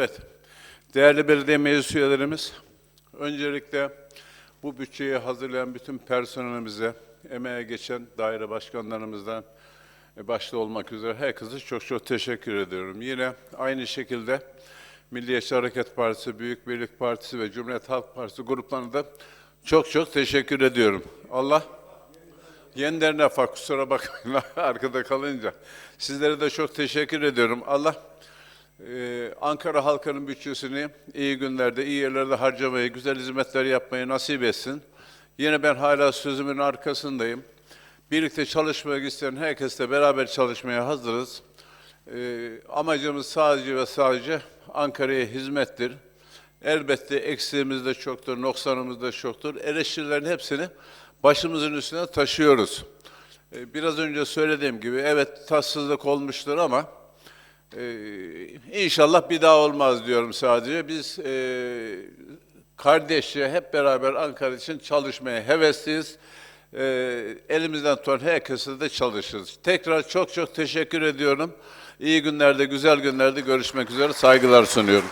Evet, değerli belediye meclis üyelerimiz, öncelikle bu bütçeyi hazırlayan bütün personelimize, emeğe geçen daire başkanlarımızdan e, başta olmak üzere herkese çok çok teşekkür ediyorum. Yine aynı şekilde Milliyetçi Hareket Partisi, Büyük Birlik Partisi ve Cumhuriyet Halk Partisi gruplarına da çok çok teşekkür ediyorum. Allah Yeniden refah kusura bakmayın arkada kalınca. Sizlere de çok teşekkür ediyorum. Allah ee, Ankara halkının bütçesini iyi günlerde, iyi yerlerde harcamayı, güzel hizmetler yapmayı nasip etsin. Yine ben hala sözümün arkasındayım. Birlikte çalışmak isteyen herkesle beraber çalışmaya hazırız. Ee, amacımız sadece ve sadece Ankara'ya hizmettir. Elbette eksiğimiz de çoktur, noksanımız da çoktur. Eleştirilerin hepsini başımızın üstüne taşıyoruz. Ee, biraz önce söylediğim gibi evet tatsızlık olmuştur ama ee, inşallah bir daha olmaz diyorum sadece. Biz e, kardeşçe hep beraber Ankara için çalışmaya hevesliyiz. Ee, elimizden tutan herkese de çalışırız. Tekrar çok çok teşekkür ediyorum. İyi günlerde, güzel günlerde görüşmek üzere. Saygılar sunuyorum.